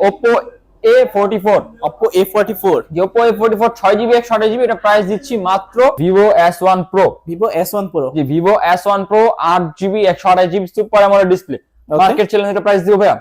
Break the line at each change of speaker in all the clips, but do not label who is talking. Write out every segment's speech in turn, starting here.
Oppo A forty four
যে four ছয় GB একশো এটা প্রাইস দিচ্ছি মাত্র এস ওয়ান প্রো জি ভিভো এস ওয়ান প্রো আট একশো আঠাশ GB super AMOLED display market challenge এটা প্রাইস দিব ভাইয়া।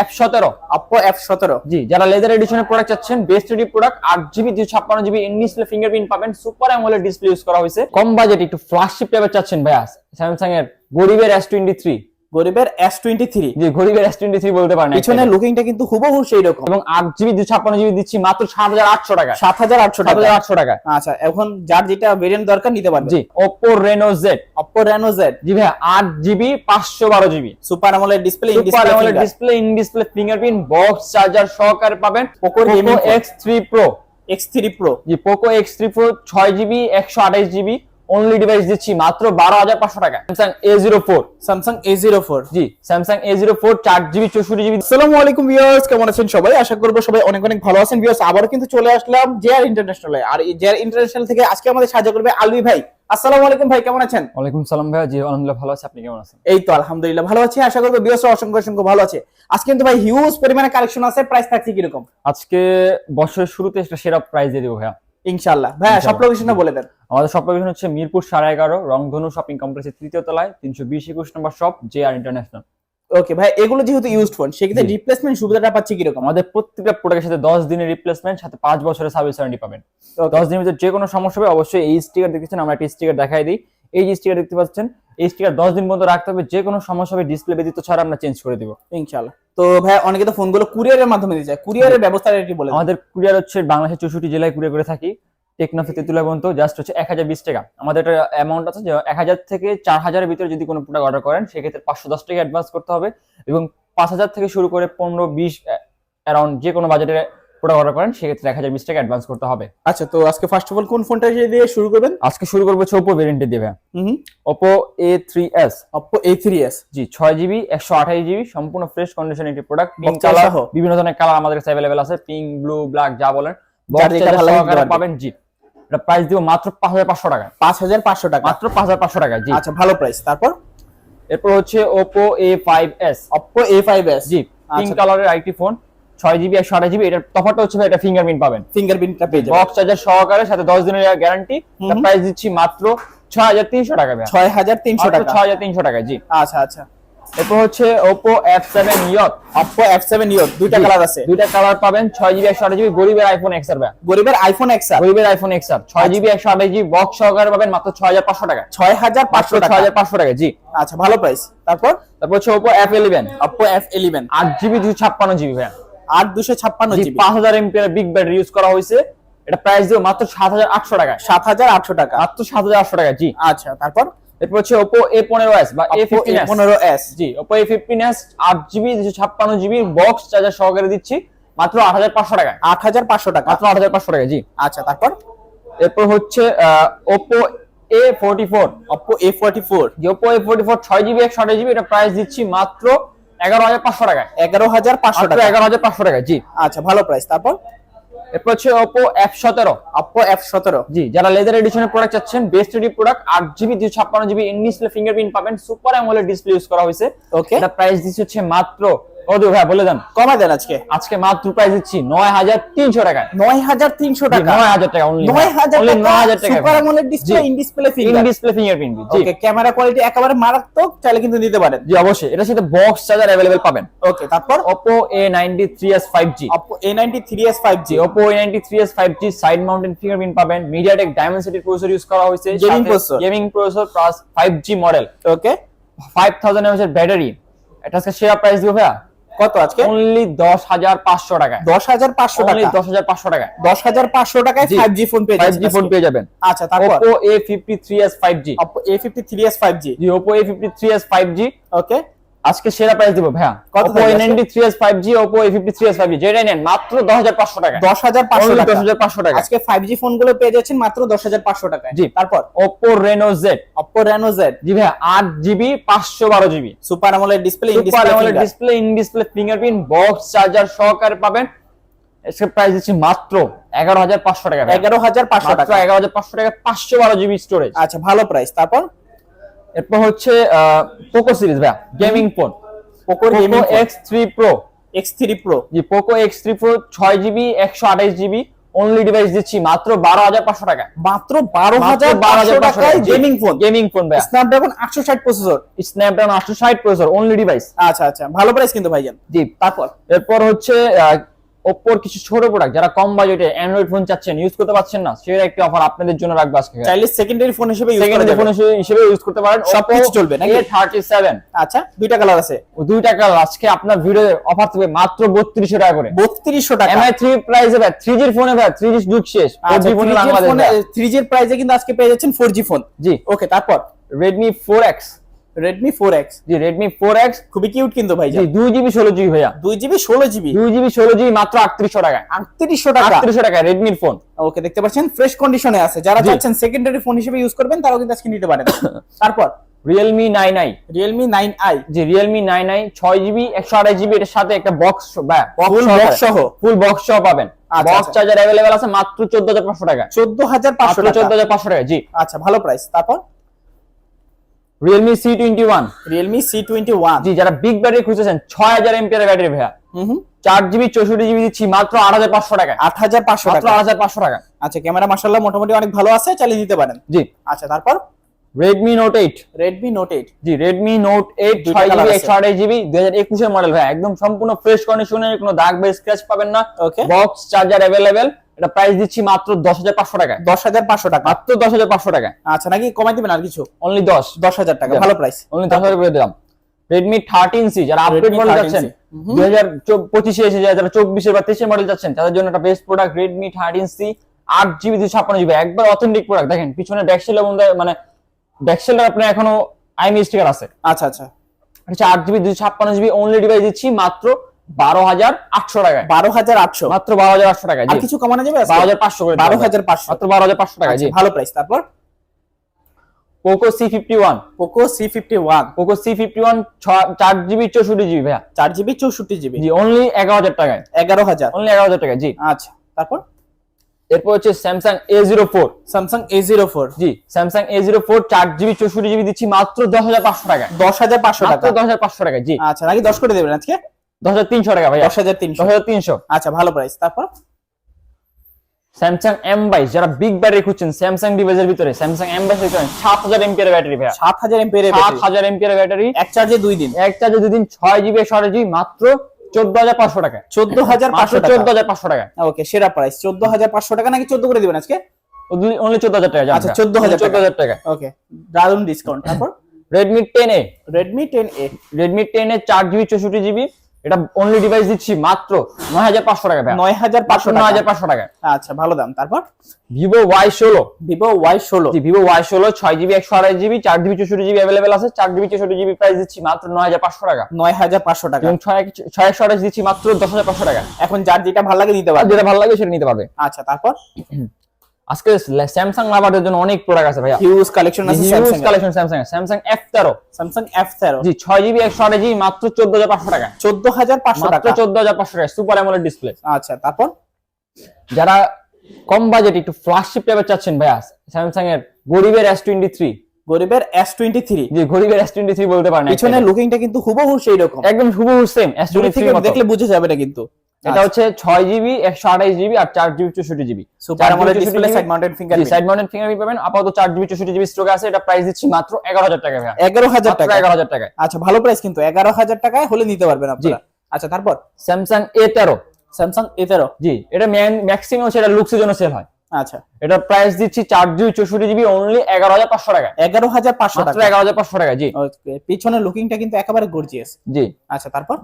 এফ সতেরো।
অপো এফ সতেরো।
জি যারা লেদার এডিশনের প্রোডাক্ট চাচ্ছেন বেস্ট এডি প্রোডাক্ট আট জিবি দুশো ছাপ্পান্ন জিবি ইন ডিসপ্লে ফিঙ্গারপ্রিন্ট পাবেন সুপার অ্যামোলেড ডিসপ্লে ইউজ করা হয়েছে। কম বাজেট একটু ফ্ল্যাগশিপ টাইপের চাচ্ছেন ভাইয়া। স্যামসাং এর গরিবের এস টোয়েন্টি থ্রি
গরিবের এস টোয়েন্টি থ্রি
জি গরিবের এস টোয়েন্টি থ্রি বলতে পারেন
পিছনে লুকিংটা কিন্তু হুবহু সেই রকম।
এবং আট জিবি দুশো ছাপ্পান্ন জিবি দিচ্ছি মাত্র সাত হাজার আটশো টাকা
সাত হাজার আটশো
সাত
টাকা
আটশো টাকা
আচ্ছা এখন যার যেটা ভেরিয়েন্ট দরকার নিতে পারবে।
জি Oppo Reno Z
Oppo Reno Z
জি ভাইয়া আট জিবি পাঁচশো বারো জিবি
সুপার আমলের display
super AMOLED display in display fingerprint box charger সহকারে পাবেন Poco X three pro
X three pro
জি পোকো এক্স থ্রি প্রো ছয় জিবি একশো আঠাইশ জিবি অনলি ডিভাইস দিচ্ছি মাত্র বারো হাজার পাঁচশো টাকা। Samsung A zero four
Samsung A zero four
G Samsung A zero four চার জিবি চৌষট্টি জিবি
আসসালামু আলাইকুম ভিউয়ার্স কেমন আছেন সবাই? আশা করব সবাই অনেক অনেক ভালো আছেন। ভিউয়ার্স আবারও কিন্তু চলে আসলাম জেআর ইন্টারন্যাশনালে আর এই জেআর ইন্টারন্যাশনাল থেকে আজকে আমাদের সাহায্য করবে আলবি ভাই। আসসালামু আলাইকুম ভাই কেমন আছেন?
ওয়ালাইকুম সালাম ভাইয়া জি আলহামদুলিল্লাহ ভালো আছে। আপনি কেমন আছেন?
এই তো আলহামদুলিল্লাহ ভালো আছি। আশা করব ভিউয়ার্স অসংখ্য অসংখ্য ভালো আছে। আজকে কিন্তু ভাই হিউজ পরিমাণে কালেকশন আছে। প্রাইস থাকছে কীরকম?
আজকে বছরের শুরুতে একটা সেরা প্রাইজ দিয়ে দেবো ভাইয়া।
ইনশাআল্লাহ। ভাই সব। লোকেশনটা বলে দেন।
আমাদের সব লোকেশন হচ্ছে মিরপুর সাড়ে এগারো রংধনু শপিং কমপ্লেক্সের তৃতীয় তলায় তিনশো বিশ একুশ number shop J R international
okay ভাই এগুলো যেহেতু ইউজড ফোন সেক্ষেত্রে রিপ্লেসমেন্ট সুবিধাটা পাচ্ছি কীরকম?
আমাদের প্রত্যেকটা প্রোডাক্টের সাথে দশ দিনের রিপ্লেসমেন্ট সাথে পাঁচ বছরের সার্ভিস ওয়ারেন্টি পাবেন. দশ দিনের ভিতরে যে কোনো সমস্যা হবে অবশ্যই এই স্টিকার দেখেছেন আমরা একটা স্টিকার দেখাই দিই। এই যে স্টিকার দেখতে পাচ্ছেন এই স্টিকার দশ দিন পর্যন্ত রাখতে হবে যে কোনো সমস্যা হবে ডিসপ্লে ব্যতীত ছাড়া আমরা চেঞ্জ করে দিব।
ইনশাল্লাহ তো ভাই অনেকে তো ফোনগুলো কুরিয়ারের মাধ্যমে দিতে চায় কুরিয়ারের ব্যবস্থাটা একটু বলে
আমাদের কুরিয়ার হচ্ছে বাংলাদেশের চৌষট্টি জেলায় কুরিয়ার করে থাকি। টেকনাফে তেতুলা পর্যন্ত জাস্ট হচ্ছে এক হাজার বিশ টাকা। আমাদের একটা অ্যামাউন্ট আছে যে এক হাজার থেকে চার হাজারের ভিতরে যদি কোনো প্রোডাক্ট অর্ডার করেন সেক্ষেত্রে পাঁচশো দশ টাকা অ্যাডভান্স করতে হবে। এবং পাঁচ হাজার থেকে শুরু করে পনেরো বিশ অ্যারাউন্ড যে কোনো বাজেটের প্রোডাক্ট অর্ডার করেন সেক্ষেত্রে এক হাজার বিশ টাকা অ্যাডভান্স করতে হবে।
আচ্ছা তো আজকে ফার্স্ট অফ অল কোন ফোনটা দিয়ে শুরু করবেন?
আজকে শুরু করব হচ্ছে ওপো ভেরিয়েন্টে দেবে Oppo A three S
Oppo A three S
জি ছয় জিবি একশো আঠাশ জিবি সম্পূর্ণ ফ্রেশ কন্ডিশন একটি প্রোডাক্ট পিঙ্ক কালার বিভিন্ন ধরনের কালার আমাদের কাছে অ্যাভেলেবেল আছে। পিঙ্ক ব্লু ব্ল্যাক যা বলেন। পাবেন জি। এটা প্রাইস দিব মাত্র পাঁচ হাজার পাঁচশো টাকা।
পাঁচ হাজার পাঁচশো টাকা।
মাত্র পাঁচ হাজার পাঁচশো টাকা জি।
আচ্ছা ভালো প্রাইস তারপর?
এরপর হচ্ছে Oppo A five S
Oppo A five S
G pink কালারের আইটি ফোন ছয় জিবি একশো আঠাশ জিবি এটার তফাৎটা হচ্ছে এটা ফিঙ্গারপ্রিন্ট পাবেন।
ফিঙ্গারপ্রিন্টটা পেয়ে যাবেন।
বক্স চার্জার সহকারে সাথে দশ দিনের গ্যারান্টি। প্রাইস দিচ্ছি মাত্র ছয় হাজার তিনশো টাকা
ছয় হাজার তিনশো টাকা।
ছয় হাজার তিনশো টাকা জি।
আচ্ছা আচ্ছা।
এরপর হচ্ছে Oppo F seven youth
Oppo F seven youth দুইটা কালার আছে।
দুইটা কালার পাবেন ছয় জিবি একশো আঠাশ জিবি গরিবের আইফোন এক্স আর ভাই।
গরিবের আইফোন এক্স আর।
গরিবের আইফোন এক্স আর। ছয় জিবি একশো আঠাশ জিবি বক্স সহকারে পাবেন মাত্র ছয় হাজার পাঁচশো টাকা
ছয় হাজার
মাত্র
পাঁচশো
ছয়
টাকা
হাজার পাঁচশো টাকা জি।
আচ্ছা ভালো প্রাইস তারপর?
তারপর হচ্ছে ইলেভেন আট জিবি দুশো ছাপ্পান্ন জিবি ভাই
আট দুশো ছাপ্পান্ন
পাঁচ হাজার এমপিআর বিগ ব্যাটারি ইউজ করা হয়েছে। এটা প্রাইস মাত্র সাত হাজার আটশো টাকা।
সাত হাজার আটশো টাকা।
মাত্র সাত হাজার আটশো টাকা জি।
আচ্ছা তারপর?
এরপর হচ্ছে ওপো এ পনেরো এস বা এ
পনেরো এস
জি ওপো এ ফিফটিন এস আট জিবি দুশো ছাপ্পান্ন জিবি বক্স চার্জার সহকারে দিচ্ছি মাত্র আট হাজার পাঁচশো টাকা
আট হাজার পাঁচশো টাকা।
মাত্র আট হাজার পাঁচশো টাকা জি।
আচ্ছা তারপর?
এরপর হচ্ছে Oppo A forty four
Oppo A forty four
Oppo A forty four ছয় জিবি একশো আঠাশ জিবি এটা প্রাইস দিচ্ছি মাত্র এগারো হাজার পাঁচশো টাকায়।
এগারো হাজার পাঁচশো টাকা
এগারো হাজার পাঁচশো টাকা জি।
আচ্ছা ভালো প্রাইস তারপর?
এরপর হচ্ছে ওপো এফ সতেরো।
অপো এফ সতেরো।
জি যারা লেদার এডিশনের প্রোডাক্ট চাচ্ছেন বেস্ট এডি প্রোডাক্ট আট জিবি দুশো ছাপ্পান্ন জিবি ইন ডিসপ্লে ফিঙ্গারপ্রিন্ট পাবেন সুপার অ্যামোলেড ডিসপ্লে ইউজ করা হয়েছে।
ওকে
এটা প্রাইস দিচ্ছে হচ্ছে মাত্র কত ভাই বলে দেন।
কমা দেন আজকে।
আজকে মাত্র প্রাইস দিচ্ছি নয় হাজার তিনশো টাকায়।
নয় হাজার তিনশো টাকা।
নয় হাজার টাকা
নয় হাজার
নয় হাজার টাকা
সুপার আমলের display in display
in
finger
display fingerprint
okay camera quality একেবারে মারাত্মক চাইলে কিন্তু নিতে পারেন।
জি অবশ্যই। এটার সাথে বক্স চার্জার পাবেন।
ওকে তারপর?
Oppo A93s 5G
Oppo A ninety three S five G
G Oppo A93s 5G side mounted fingerprint পাবেন। MediaTek Dimensity প্রসেসর ইউজ করা হয়েছে।
Gaming processor।
Gaming processor plus 5G model
okay
5000 mAh battery এটা আজকে সেরা price দিব ভাইয়া।
কত আজকে?
অনলি 10500 টাকা
দশ হাজার পাঁচশো টাকা।
দশ হাজার পাঁচশো টাকা
দশ হাজার পাঁচশো টাকায়
জি।
ফাইভ জি ফোন পেয়ে
5G ফোন পেয়ে যাবেন।
আচ্ছা তারপর?
Oppo A fifty
three S five G A fifty three S five G
Oppo A fifty three S five G
okay
আজকে সেরা প্রাইস দিব ভাইয়া।
কত
Oppo
থাকবে আজকে?
A93s 5G Oppo A53s 5G যেটা নেন মাত্র 10500 টাকা।
দশ হাজার পাঁচশো
Only
টাকা।
10500 টাকা।
আজকে ফাইভ জি ফোনগুলো পেয়ে যাচ্ছেন মাত্র দশ হাজার পাঁচশো টাকায়।
জি।
তারপর?
Oppo Reno Z
Oppo Reno Z
জি ভাইয়া আট জিবি পাঁচশো বারো জিবি
সুপার আমলের display in
super AMOLED
display
display in display fingerprint box charger সহকারে পাবেন। এসব প্রাইস দিচ্ছি মাত্র এগারো হাজার পাঁচশো টাকা ভাইয়া।
এগারো হাজার পাঁচশো
মাত্র
টাকা।
এগারো হাজার পাঁচশো টাকা পাঁচশো বারো জিবি স্টোরেজ
আচ্ছা ভালো প্রাইস তারপর?
এরপর হচ্ছে পোকো সিরিজ ভাইয়া gaming phone Poco
gaming
X three pro
X three pro
জি পোকো এক্স থ্রি প্রো ছয় জিবি একশো আঠাইশ জিবি অনলি ডিভাইস দিচ্ছি মাত্র বারো হাজার পাঁচশো টাকা
মাত্র বারো হাজার বারো
হাজার
টাকায় গেমিং ফোন
গেমিং ফোন ভাই
স্ন্যাপড্রাগন আটশো ষাট প্রসেসর
স্ন্যাপড্রাগন আটশো ষাট প্রসেসর অনলি ডিভাইস
আচ্ছা আচ্ছা। ভালো প্রাইস কিন্তু ভাইজান।
জি।
তারপর?
এরপর হচ্ছে ওপ্পোর কিছু ছোট প্রোডাক্ট যারা কম বাজেটে অ্যান্ড্রয়েড ফোন চাচ্ছেন ইউজ করতে পারছেন না সেটা একটি অফার আপনাদের জন্য রাখব আজকে।
চাইলে সেকেন্ডারি ফোন হিসেবে ইউজ করা
সেকেন্ড
যাবে।
ফোন হিসেবে ইউজ করতে পারেন।
সবকিছু চলবে নাকি?
এ থার্টি সেভেন
আচ্ছা দুইটা কালার আছে।
দুই টাকা আজকে আপনার ভিডিও অফার থাকবে মাত্র বত্রিশশো টাকা করে।
বত্রিশশো টাকা।
এমআই থ্রি প্রাইসে ভাই থ্রি জির ফোনে ভাই থ্রি জি যুগ শেষ।
আচ্ছা
ফোনে বাংলাদেশ ভাই।
থ্রি জির প্রাইসে কিন্তু আজকে পেয়ে যাচ্ছেন ফোর জি ফোন
জি।
ওকে তারপর?
Redmi four X
Redmi four X
জি রেডমি ফোর এক্স
খুবই কিউট কিন্তু ভাই
জি দুই জিবি ষোলো জিবি ভাইয়া।
দুই জিবি ষোলো জিবি
দুই জিবি ষোলো জিবি মাত্র আটত্রিশশো টাকা
আটত্রিশশো টাকা।
আটত্রিশশো টাকা রেডমির ফোন
ওকে দেখতে পাচ্ছেন? ফ্রেশ কন্ডিশনে আছে। যারা চাচ্ছেন সেকেন্ডারি ফোন হিসেবে ইউজ করবেন তারাও কিন্তু আজকে নিতে পারেন। তারপর?
Realme nine I
Realme nine I
যে রিয়েলমি নাইন আই ছয় জিবি একশো আড়াই জিবি এটার সাথে একটা বক্স
ফুল বক্স সহ।
ফুল বক্স সহ পাবেন। বক্স। চার্জার অ্যাভেলেবেল আছে মাত্র চোদ্দ হাজার পাঁচশো টাকা
চোদ্দ হাজার পাঁচশো
চোদ্দ হাজার পাঁচশো টাকা জি।
আচ্ছা ভালো প্রাইস তারপর?
রিয়েলমি সি টোয়েন্টি ওয়ান জি যারা বিগ ব্যাটারি খুঁজেছেন ছয় হাজার এমপিয়ার ব্যাটারি ভাইয়া।
হুম হুম।
চার জিবি চৌষট্টি জিবি দিচ্ছি মাত্র আট হাজার পাঁচশো টাকা
আট হাজার পাঁচশো
মাত্র
টাকা
আট হাজার পাঁচশো টাকা
আচ্ছা ক্যামেরা মাসাল্লাহ মোটামুটি অনেক ভালো আছে চালিয়ে দিতে পারেন।
জি।
আচ্ছা তারপর?
Redmi note eight
Redmi note eight
জি জিবি একশো আঠাশ জিবি দুই হাজার একুশের মডেল ভাই একদম সম্পূর্ণ ফ্রেশ কন্ডিশনে কোনো দাগ বা স্ক্র্যাচ পাবেন না।
ওকে
বক্স চার্জার অ্যাভেলেবেল এটা প্রাইস দিচ্ছি মাত্র দশ হাজার পাঁচশো টাকা
দশ হাজার পাঁচশো টাকা।
মাত্র দশ হাজার পাঁচশো টাকা
আচ্ছা নাকি কমাই দিবেন আর কিছু?
অনলি দশ।
দশ হাজার টাকা ভালো প্রাইস
অনলি দশ হাজার করে দিলাম। রেডমি থার্টিন সি যারা আপডেট মডেল যাচ্ছেন দুই হাজার পঁচিশে এসে যারা চব্বিশের বা তেইশের মডেল যাচ্ছেন তাদের জন্য একটা best product Redmi thirteen C আট জিবি দুশো ছাপ্পান্ন জিবি একবার অথেন্টিক প্রোডাক্ট দেখেন পিছনে ব্যাকসেলের মধ্যে মানে ব্যাকসেলের আপনার এখনও আইমি স্টিকার আছে।
আচ্ছা আচ্ছা।
এটা আট জিবি দুশো ছাপ্পান্ন জিবি অনলি ডিভাইস দিচ্ছি মাত্র বারো হাজার আটশো টাকায়।
বারো হাজার আটশো।
মাত্র বারো হাজার আটশো
আর কিছু কমানো যাবে
বারো হাজার পাঁচশো করে
বারো হাজার পাঁচশো।
মাত্র বারো হাজার পাঁচশো টাকা
আচ্ছা, ভালো প্রাইস তারপর?
Poco C fifty one
Poco C fifty one
Poco C fifty one চার জিবি চৌষট্টি জিবি ভাইয়া।
চার জিবি চৌষট্টি জিবি
জি অনলি এগারো হাজার টাকায়।
এগারো হাজার।
অনলি এগারো হাজার টাকা জি।
আচ্ছা তারপর?
এরপর হচ্ছে Samsung A zero four
Samsung A zero four
G Samsung A zero four চার জিবি চৌষট্টি জিবি দিচ্ছি মাত্র দশ হাজার পাঁচশো টাকা
দশ হাজার পাঁচশো টাকা।
দশ হাজার পাঁচশো টাকা জি।
আচ্ছা নাকি দশ করে দেবেন আজকে?
দশ হাজার তিনশো টাকা ভাইয়া।
দশ হাজার তিনশো।
দশ হাজার তিনশো।
আচ্ছা ভালো প্রাইস তারপর?
স্যামসাং এম বাইশ যারা বিগ ব্যাটারি খুঁজছেন স্যামসাং ডিভাইসের ভিতরে স্যামসাং এম বাইশ সাত হাজার এমপিয়ার ব্যাটারি ভাইয়া।
সাত হাজার এমপিয়ার
সাত হাজার এমপিয়ার ব্যাটারি
এক চার্জে দুই দিন।
এক চার্জে দুদিন ছয় জিবি আঠাশ জিবি মাত্র চোদ্দ হাজার পাঁচশো টাকা।
চোদ্দ হাজার পাঁচশো
চোদ্দ
টাকা।
হাজার পাঁচশো টাকা।
ওকে সেরা প্রাইস চোদ্দ হাজার পাঁচশো টাকা নাকি চোদ্দ করে দিবেন আজকে?
অনলি চোদ্দ হাজার টাকা
আচ্ছা, 14,000
চোদ্দ হাজার টাকা।
ওকে দারুণ ডিসকাউন্ট তারপর?
Redmi ten A
Redmi ten A
Redmi ten A চার জিবি চৌষট্টি জিবি এটা অনলি ডিভাইস দিচ্ছি মাত্র নয় হাজার পাঁচশো টাকা
নয় হাজার পাঁচশো
নয় হাজার পাঁচশো টাকা
আচ্ছা ভালো দাম। তারপর?
ভিভো ওয়াই ষোলো।
ভিভো ওয়াই ষোলো।
ভিভো ওয়াই ষোলো ছয় জিবি একশো আড়াই জিবি চার জিবি চৌষট্টি জিবি অ্যাভেলেবেল আছে। চার জিবি চৌষট্টি জিবি প্রাইস দিচ্ছি মাত্র নয় হাজার পাঁচশো টাকা।
নয় হাজার পাঁচশো টাকা।
এবং ছয় ছয় একশো আড়াইশ দিচ্ছি মাত্র দশ হাজার পাঁচশো টাকা।
এখন যার যেটা ভালো লাগে নিতে পারবে।
যেটা ভালো লাগে সেটা নিতে পারবে।
আচ্ছা তারপর?
আজকে স্যামসাং লাভারদের জন্য অনেক প্রোডাক্ট আছে ভাইয়া।
হিউজ কালেকশন আছে Samsung
collection Samsung Samsung F তেরো।
স্যামসাং এফ তেরো।
জি ছয় জিবি একশো আড়াই জিবি মাত্র চোদ্দ হাজার পাঁচশো টাকা।
চোদ্দ হাজার পাঁচশো
মাত্র
টাকা।
চোদ্দ হাজার পাঁচশো টাকা সুপার অ্যামোলেড ডিসপ্লে
আচ্ছা তারপর?
যারা কম বাজেট একটু ফ্ল্যাগশিপ টাইপের চাচ্ছেন ভাইয়া স্যামসাং এর গরিবের এস টোয়েন্টি থ্রি
গরিবের এস টোয়েন্টি থ্রি
যে গরিবের এস টোয়েন্টি থ্রি বলতে পারেন
পিছনে লুকিংটা কিন্তু হুবহু সেই রকম
একদম হুবহু সেম এস
দূরে
টোয়েন্টি
থেকে দেখলে বুঝে যাবে না কিন্তু।
এটা হচ্ছে ছয় জিবি একশো আঠাইশ জিবি আর চার জিবি চৌষট্টি GB
super display side mounted fingerprint
side mounted fingerprint পাবেন। আপাতত চার জিবি চৌষট্টি জিবি স্টক আছে। এটা প্রাইস দিচ্ছি মাত্র এগারো হাজার টাকা
এগারো হাজার টাকা
এগারো হাজার টাকায়।
আচ্ছা ভালো প্রাইস কিন্তু। এগারো হাজার টাকায় হলে নিতে পারবেন আপনারা। আচ্ছা তারপর?
স্যামসাং এ তেরো।
স্যামসাং এ তেরো।
জি এটা মেন ম্যাক্সিমাম সেটা লুকসের জন্য সেল হয়।
আচ্ছা।
এটা প্রাইস দিচ্ছি চার জিবি চৌষট্টি জিবি অনলি এগারো হাজার পাঁচশো টাকা
এগারো হাজার পাঁচশো টাকা
এগারো হাজার পাঁচশো টাকা জি।
ওকে পিছনে লুকিংটা কিন্তু একেবারে গর্জিয়াস
জি।
আচ্ছা তারপর?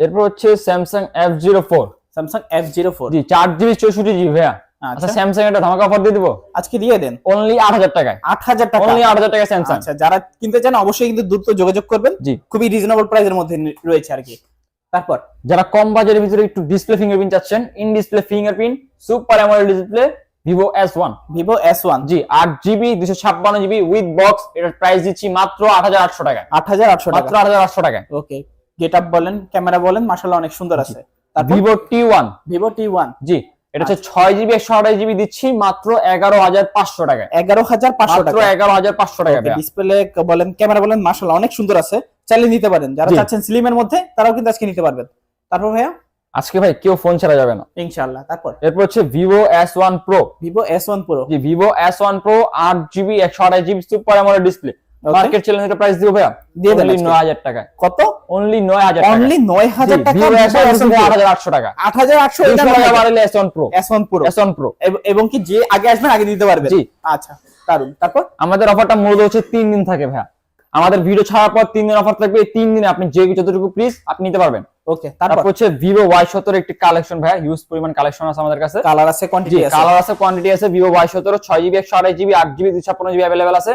এরপর হচ্ছে Samsung F zero four
Samsung F zero four
জি চার জিবি চৌষট্টি জিবি ভাইয়া।
আচ্ছা।
আচ্ছা স্যামসাং একটা ধামাকা অফার দিয়ে দিবো?
আজকে দিয়ে দেন।
অনলি আট হাজার টাকায়।
আট হাজার টাকা।
অনলি আট হাজার টাকা স্যামসাং
আচ্ছা যারা কিনতে চান অবশ্যই কিন্তু দ্রুত যোগাযোগ করবেন।
জি।
খুবই রিজনেবল প্রাইসের মধ্যে রয়েছে আর কি। তারপর?
যারা কম বাজেটের ভিতরে একটু ডিসপ্লে ফিঙ্গারপ্রিন্ট চাচ্ছেন in display fingerprint super AMOLED display Vivo S one
Vivo S one
জি আট জিবি দুশো ছাপ্পান্ন জিবি উইথ বক্স এটার প্রাইস দিচ্ছি মাত্র আট হাজার আটশো টাকা
আট হাজার আটশো
মাত্র আট হাজার আটশো টাকা
ওকে গেট আপ বলেন ক্যামেরা বলেন মাসাল্লাহ অনেক সুন্দর আছে।
Vivo T one
Vivo T one
জি এটা হচ্ছে ছয় জিবি একশো আঠাশ জিবি দিচ্ছি মাত্র এগারো হাজার পাঁচশো টাকা
এগারো হাজার পাঁচশো
মাত্র
টাকা
এগারো হাজার পাঁচশো টাকা
ডিসপ্লে বলেন ক্যামেরা বলেন মাসাল্লাহ অনেক সুন্দর আছে। চাইলে নিতে পারেন। যারা। চাচ্ছেন স্লিমের মধ্যে তারাও কিন্তু আজকে নিতে পারবেন। তারপর ভাইয়া?
আজকে ভাই কেউ ফোন ছাড়া যাবে না।
ইনশাআল্লাহ তারপর?
এরপর হচ্ছে Vivo S one pro
Vivo S one pro
জি ভিভো এস ওয়ান প্রো আট জিবি একশো আঠাশ GB super AMOLED display market চ্যালেঞ্জের প্রাইস দিব ভাইয়া?
দিয়ে দেন
অনলি
আজকে।
নয় হাজার টাকায়
কত?
অনলি নয় হাজার টাকা।
অনলি নয় হাজার টাকা
ভিভো এস ওয়ান আট হাজার আটশো টাকা।
আট হাজার আটশো
দুশো টাকা বাড়ালে S one pro
S one pro
S pro
এবং কি যে আগে আসবেন আগে দিতে পারবেন?
জি।
আচ্ছা দারুণ তারপর?
আমাদের অফারটা মূলত হচ্ছে তিন দিন থাকে ভাইয়া। আমাদের ভিডিও ছাড়ার পর তিন দিন অফার থাকবে এই তিন দিনে আপনি যে যতটুকু প্লিজ আপনি নিতে পারবেন।
ওকে তারপর?
হচ্ছে ভিভো ওয়াই সতেরো একটি কালেকশন ভাইয়া হিউজ পরিমাণ কালেকশন আছে আমাদের কাছে।
কালার আছে কোয়ান্টিটি আছে।
কালার আছে কোয়ান্টিটি আছে ভিভো ওয়াই সতেরো ছয় জিবি একশো আঠাশ জিবি আট জিবি দুই ছাপ্পান্ন জিবি অ্যাভেলেবেল আছে।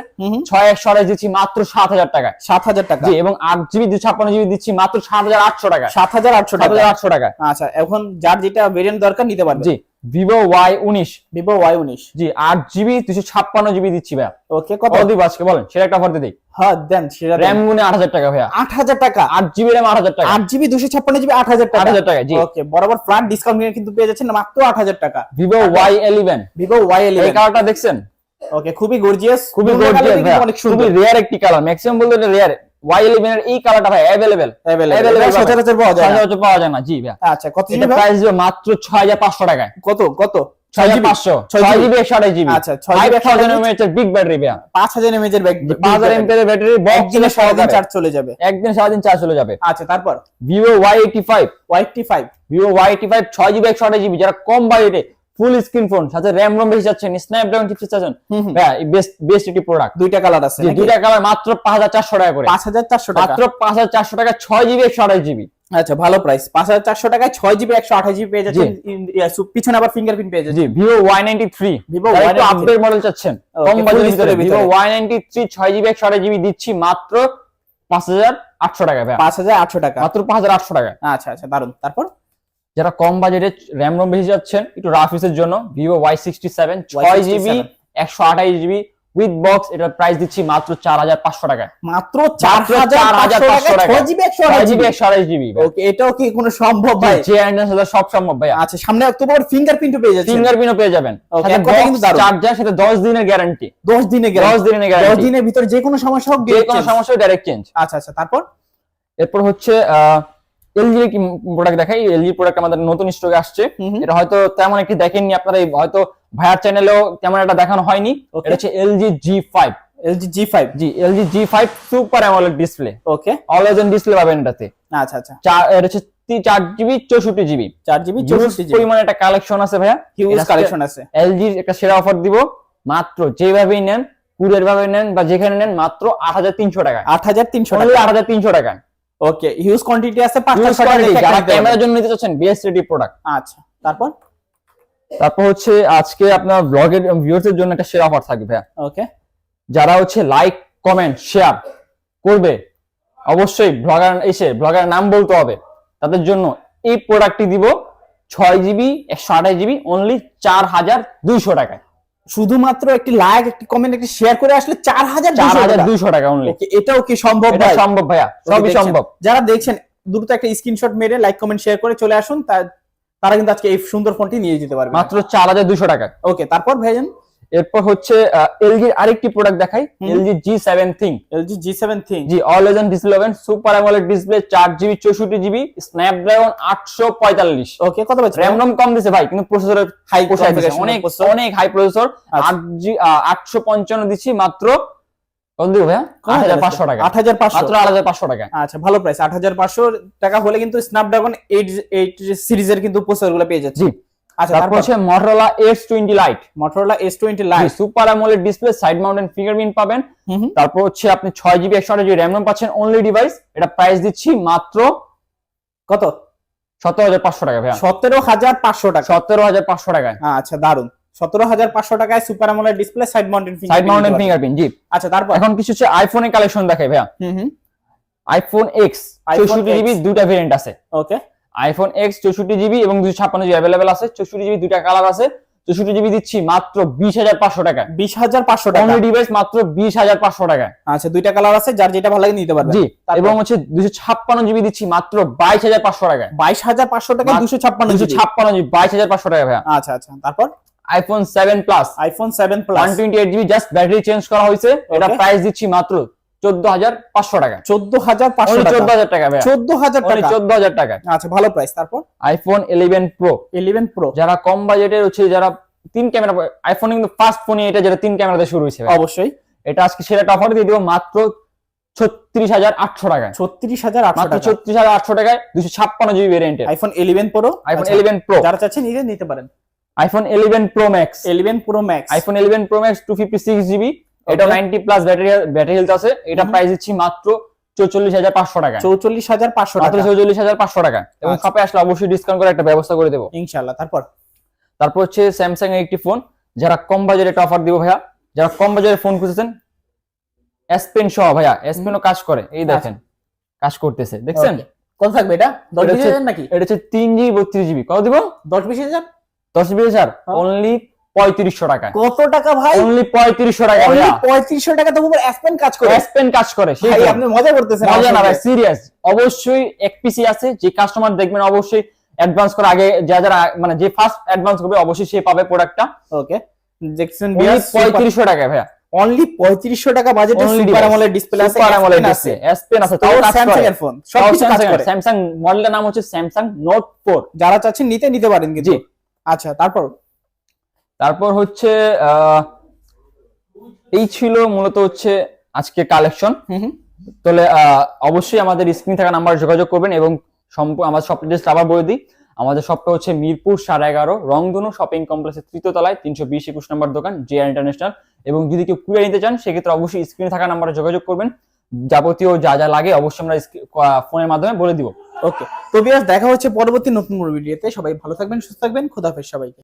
ছয় একশো আঠাশ দিচ্ছি মাত্র সাত হাজার টাকায়।
সাত হাজার টাকা।
জি এবং আট জিবি দুই ছাপ্পান্ন জিবি দিচ্ছি মাত্র সাত হাজার আটশো টাকা
সাত হাজার আটশো
সাত
টাকা
আটশো টাকা।
আচ্ছা এখন যার যেটা ভেরিয়েন্ট দরকার নিতে পারবে।
জি ভিভো ওয়াই উনিশ।
ভিভো ওয়াই উনিশ।
জি আট জিবি দুশো ছাপ্পান্ন জিবি দিচ্ছি ভাইয়া।
ওকে কত?
কত দিব আজকে বলেন সেটা একটা অফার দিই।
হ্যাঁ দেন সেটা
র্যাম গুনে আট হাজার টাকা ভাইয়া।
আট হাজার টাকা?
আট জিবি র্যাম আট হাজার টাকা।
আট জিবি দুশো ছাপ্পান্ন যাবে আট হাজার টাকা।
আট হাজার টাকা জি।
ওকে বরাবর ফ্ল্যাট ডিসকাউন্ট নিয়ে কিন্তু পেয়ে যাচ্ছেন মাত্র আট হাজার টাকা।
Vivo Y Vivo
Vivo Y
এই কালারটা দেখছেন?
ওকে খুবই গর্জিয়াস
খুবই গর্জিয়াস অনেক
অনেক
খুবই রিয়ার একটি কালার ম্যাক্সিমাম বলতে এটা রেয়ার ওয়াই ইলেভেন এর এই কালারটা ভাই
अवेलेबल अवेलेबल সচরাচর পাওয়া যায় না।
সচরাচর পাওয়া যায় না জি ভাই
আচ্ছা কত
প্রাইস দিবে মাত্র ছয় হাজার পাঁচশো টাকায়।
কত? কত? একদিনে সারাদিন চার্জ চলে যাবে।
একদিন সারাদিন চার্জ চলে যাবে।
আচ্ছা তারপর?
Vivo Y eighty five
five
Vivo Y eighty five ছয় জিবি একশো আঠাশ জিবি যারা কম বাজেটে ফুল স্ক্রিন ফোন সাথে র্যাম রোম বেশি যাচ্ছেন স্ন্যাপড্রাগন। বেস্ট বেস্ট একটি প্রোডাক্ট
দুইটা কালার আছে
দুইটা কালার মাত্র পাঁচ হাজার চারশো টাকা করে।
পাঁচ হাজার চারশো
মাত্র পাঁচ হাজার চারশো টাকা ছয় জিবি একশো আঠাশ জিবি
আচ্ছা ভালো প্রাইস পাঁচ হাজার চারশো টাকায় ছয় জিবি একশো আঠাশ জিবি পেয়ে যাচ্ছেন পিছনে আবার ফিঙ্গারপ্রিন্ট পেয়ে যাচ্ছেন।
জি Vivo Y ninety three Vivo
Y93
update model চাচ্ছেন। কম বাজেটের ভিভো। ওয়াই নাইনটি থ্রি ছয় জিবি একশো আঠাশ জিবি দিচ্ছি মাত্র পাঁচ হাজার আটশো টাকা
পাঁচ হাজার আটশো টাকা।
মাত্র পাঁচ হাজার আটশো টাকা
আচ্ছা আচ্ছা দারুণ তারপর?
যারা কম বাজেটে র্যাম রোম বেশি যাচ্ছেন একটু রাফ ইউজের জন্য ভিভো ওয়াই সিক্সটি সেভেন ছয় জিবি একশো আঠাশ জিবি উইথ বক্স এটার প্রাইস দিচ্ছি মাত্র চার হাজার পাঁচশো টাকায়।
মাত্র চার হাজার পাঁচশো
4,500
টাকা
টাকা।
জিবি ওকে এটাও কি কোনো সম্ভব ভাই?
যে সব সম্ভব ভাইয়া।
আচ্ছা সামনে তোমার ফিঙ্গারপ্রিন্টও পেয়ে যাচ্ছে
ফিঙ্গারপ্রিন্টও পেয়ে যাবেন। চার্জার সাথে দশ দিনের গ্যারান্টি
দশ দিনে গেলে
দশ দিনের
দশ দিনের ভিতরে যে কোনো সমস্যা হোক
যে কোনো। সমস্যা ডাইরেক্ট চেঞ্জ
আচ্ছা আচ্ছা তারপর?
এরপর হচ্ছে এলজি কি প্রোডাক্ট দেখাই? এলজি প্রোডাক্ট আমাদের নতুন স্টকে আসছে। এটা হয়তো তেমন একটি দেখেননি আপনারা হয়তো ভাইয়ার চ্যানেলেও তেমন একটা দেখানো হয়নি। এটা হচ্ছে LG G five
LG G five
G LG G five super AMOLED display
okay
always on display পাবেন এটাতে।
আচ্ছা আচ্ছা।
এটা হচ্ছে চার জিবি চৌষট্টি জিবি
চার জিবি চৌষট্টি জিবি
পরিমাণে একটা কালেকশন আছে ভাইয়া।
হিউজ কালেকশন আছে।
এলজির একটা সেরা অফার দিব। মাত্র যেভাবেই নেন কুরিয়ার ভাবে নেন বা যেখানে নেন মাত্র আট হাজার তিনশো টাকা
আট হাজার তিনশো টাকা।
আট হাজার তিনশো টাকা
ওকে হিউজ কোয়ান্টিটি আছে পাঁচটা ছয়টা
যারা ক্যামেরার জন্য নিতে চাচ্ছেন বিএসটি প্রোডাক্ট
আচ্ছা তারপর?
তারপর হচ্ছে আজকে আপনার ব্লগের ভিউয়ার্স এর জন্য একটা সেরা অফার থাকবে ভাইয়া।
ওকে
যারা হচ্ছে লাইক কমেন্ট শেয়ার করবে অবশ্যই ব্লগার এসে ব্লগারের নাম বলতে হবে। তাদের জন্য এই প্রোডাক্টটি দিব ছয় জিবি একশো আঠাশ জিবি অনলি চার হাজার দুইশো টাকায়।
শুধুমাত্র একটি লাইক একটি কমেন্ট একটি শেয়ার করে আসলে চার হাজার
চার হাজার
টাকা।
দুইশো টাকা
এটাও কি সম্ভব
সম্ভব ভাইয়া সবই সম্ভব।
যারা দেখছেন দ্রুত একটা স্ক্রিনশট মেরে লাইক কমেন্ট শেয়ার করে চলে আসুন। তারা কিন্তু আজকে এই সুন্দর ফোনটি নিয়ে যেতে পারবে।
মাত্র চার হাজার দুশো টাকা
ওকে তারপর ভাইজান
এরপর হচ্ছে এলজির আরেকটি প্রোডাক্ট দেখাই LG G seven ThinQ
LG G seven ThinQ
G always on display পাবেন সুপার অ্যামোলেড ডিসপ্লে চার জিবি চৌষট্টি জিবি স্ন্যাপড্রাগন আটশো পঁয়তাল্লিশ।
ওকে কত পাচ্ছেন?
র্যাম রম কম দিছে ভাই কিন্তু প্রসেসরের
হাই
অনেক অনেক হাই প্রসেসর
আচ্ছা।
আট জি আটশো পঞ্চান্ন দিচ্ছি মাত্র কত দিব ভাইয়া? আট হাজার পাঁচশো টাকা।
আট হাজার পাঁচশো।
মাত্র আট হাজার পাঁচশো টাকা।
আচ্ছা ভালো প্রাইস আট হাজার পাঁচশো টাকা হলে কিন্তু স্ন্যাপড্রাগন এইট এইট সিরিজের কিন্তু প্রসেসরগুলো পেয়ে যাচ্ছে
জি।
আচ্ছা
তারপর হচ্ছে S twenty lite
Motorola S twenty lite
super AMOLED display side mounted fingerprint পাবেন। তারপর হচ্ছে আপনি ছয় জিবি একশো জিবি পাচ্ছেন অনলি ডিভাইস এটা প্রাইস দিচ্ছি মাত্র
কত?
সতেরো হাজার পাঁচশো টাকা ভাইয়া।
সতেরো হাজার পাঁচশো টাকা।
সতেরো হাজার পাঁচশো টাকায়।
আচ্ছা দারুণ সতেরো হাজার পাঁচশো টাকায় super AMOLED display side mounted
side mounted fingerprint জি।
আচ্ছা তারপর?
এখন কিছু হচ্ছে আইফোনের কালেকশন দেখাই ভাইয়া।
হুম হুম।
আইফোন এক্স
iPhone
চৌষট্টি জিবি
X
ভেরিয়েন্ট আছে।
ওকে
আইফোন এক্স চৌষট্টি জিবি এবং দুশো ছাপ্পান্ন জিবি অ্যাভেলেবেল আছে। চৌষট্টি জিবি দুইটা কালার আছে। চৌষট্টি জিবি দিচ্ছি মাত্র বিশ হাজার পাঁচশো টাকা
বিশ হাজার পাঁচশো টাকা।
অনলি ডিভাইস মাত্র বিশ হাজার পাঁচশো টাকা
আচ্ছা দুইটা কালার আছে যার যেটা ভালো লাগে নিতে পারবে
জি এবং হচ্ছে দুশো ছাপ্পান্ন জিবি দিচ্ছি মাত্র বাইশ হাজার পাঁচশো টাকায়।
বাইশ হাজার পাঁচশো টাকা দুশো ছাপ্পান্ন
দুশো ছাপ্পান্ন জিবি বাইশ হাজার পাঁচশো টাকা ভাইয়া।
আচ্ছা আচ্ছা তারপর?
IPhone seven plus
iPhone seven
one
plus
twenty eight GB just battery change করা হয়েছে। এটা প্রাইস দিচ্ছি মাত্র চোদ্দ হাজার পাঁচশো টাকা।
চোদ্দ হাজার পাঁচশো
চোদ্দ হাজার টাকা
চোদ্দ হাজার টাকা?
চোদ্দ হাজার টাকা।
আচ্ছা ভালো প্রাইস তারপর?
IPhone eleven pro
eleven pro
যারা কম বাজেটের হচ্ছে যারা তিন ক্যামেরা আইফোন কিন্তু ফার্স্ট এটা যেটা তিন ক্যামেরাতে শুরু হয়েছে
অবশ্যই।
এটা আজকে অফার দিয়ে দিব মাত্র ছত্রিশ হাজার আটশো টাকায়।
ছত্রিশ হাজার
মাত্র ছত্রিশ হাজার আটশো টাকায় দুশো ছাপ্পান্ন GB
iPhone eleven pro
iPhone eleven pro
যারা চাচ্ছেন নিতে নিতে পারেন।
IPhone eleven pro max
eleven pro max
iPhone eleven pro max two fifty six GB. এটা
Okay.
Ninety plus battery battery health আছে। এটা প্রাইস দিচ্ছি মাত্র চৌচল্লিশ হাজার পাঁচশো টাকা।
চৌচল্লিশ হাজার পাঁচশো টাকা।
চৌচল্লিশ হাজার পাঁচশো টাকা। এবং
আচ্ছা।
শপে আসলে অবশ্যই ডিসকাউন্ট করে একটা ব্যবস্থা করে দেবো।
ইনশাল্লাহ তারপর?
তারপর হচ্ছে স্যামসাং এর একটি ফোন যারা কম বাজারে একটা অফার দিব ভাইয়া যারা কম বাজারে ফোন খুঁজেছেন এস পেন সহ ভাইয়া এস পেনও কাজ করে। এই দেখেন কাজ করতেছে দেখছেন?
কত থাকবে এটা? দশ বিশ হাজার নাকি?
এটা হচ্ছে তিন জিবি বত্রিশ জিবি কত দিব?
দশ বিশ হাজার?
দশ বিশ হাজার।
হ্যাঁ।
অনলি পঁয়ত্রিশশো টাকা
কত টাকা ভাই?
অনলি পঁয়ত্রিশশো টাকা ভাইয়া।
পঁয়ত্রিশশো টাকা তো অ্যাসপেন কাজ করে।
এস পেন কাজ করে
ভাই আপনি মজা করতেছেন
মজা না ভাই সিরিয়াস অবশ্যই এক পিসি আছে যে কাস্টমার দেখবেন অবশ্যই অ্যাডভান্স করে আগে যা যারা মানে যে ফার্স্ট অ্যাডভান্স করবে অবশ্যই সে পাবে প্রোডাক্টটা
ওকে দেখছেন
পঁয়ত্রিশশো টাকায় ভাইয়া।
অনলি পঁয়ত্রিশশো টাকা বাজেটে সুপার ডিসপ্লে আছে
সুপার অ্যামোলেড এস পেন আছে।
তাও স্যামসাং এর ফোন সব কিছু কাজ করে।
স্যামসাং মডেলের নাম হচ্ছে স্যামসাং নোট ফোর
যারা চাচ্ছেন নিতে নিতে পারেন কিন্তু। আচ্ছা তারপর?
তারপর হচ্ছে আহ, এই ছিল মূলত হচ্ছে আজকে কালেকশন তাহলে আহ, অবশ্যই আমাদের স্ক্রিন থাকা নাম্বারে যোগাযোগ করবেন এবং আমার শপ ডিটেলস আবার বলে দিই। আমাদের শপটা হচ্ছে মিরপুর সাড়ে এগারো রংধনু শপিং কমপ্লেক্সের তৃতীয় তলায় তিনশো বিশ একুশ নম্বর দোকান জেআর ইন্টারন্যাশনাল এবং যদি কেউ কুড়িয়ে নিতে চান সেক্ষেত্রে অবশ্যই স্ক্রিনে থাকা নাম্বারে যোগাযোগ করবেন। যাবতীয় যা যা লাগে অবশ্যই আমরা ফোনের মাধ্যমে বলে দিব।
ওকে তো বিয়াস দেখা হচ্ছে পরবর্তী নতুন ভিডিওতে সবাই ভালো থাকবেন সুস্থ থাকবেন। খোদাফেজ সবাইকে।